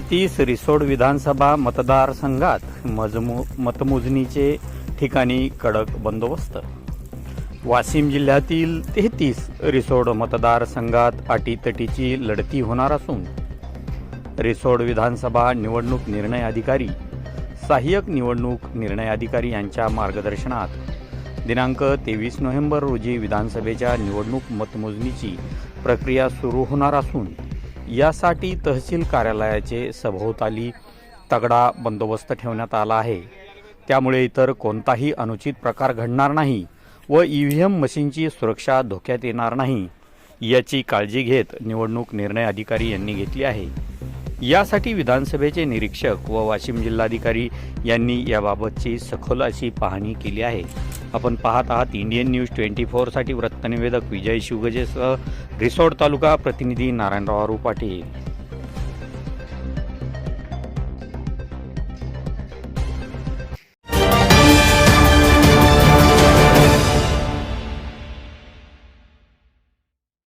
तेहतीस रिसोड विधानसभा मतदारसंघात मजमू मतमोजणीचे ठिकाणी कडक बंदोबस्त. वाशिम जिल्ह्यातील तेहतीस रिसोड मतदारसंघात अटीतटीची लढती होणार असून रिसोड विधानसभा निवडणूक निर्णय अधिकारी सहाय्यक निवडणूक निर्णय अधिकारी यांच्या मार्गदर्शनात दिनांक तेवीस नोव्हेंबर रोजी विधानसभेच्या निवडणूक मतमोजणीची प्रक्रिया सुरू होणार असून यासाठी तहसील कार्यालयाचे सभोवताली तगडा बंदोबस्त ठेवण्यात आला आहे. त्यामुळे इतर कोणताही अनुचित प्रकार घडणार नाही व ई व्ही एम मशीनची सुरक्षा धोक्यात येणार नाही. याची काळजी घेत निवडणूक निर्णय अधिकारी यांनी घेतली आहे. यासाठी विधानसभेचे निरीक्षक व वाशिम जिल्हाधिकारी यांनी याबाबतची सखोल अशी पाहणी केली आहे. आपण पाहत आहात इंडियन न्यूज ट्वेंटी फोरसाठी वृत्तनिवेदक विजय शिवगजेसह रिसोड तालुका प्रतिनिधी नारायणराव पाटील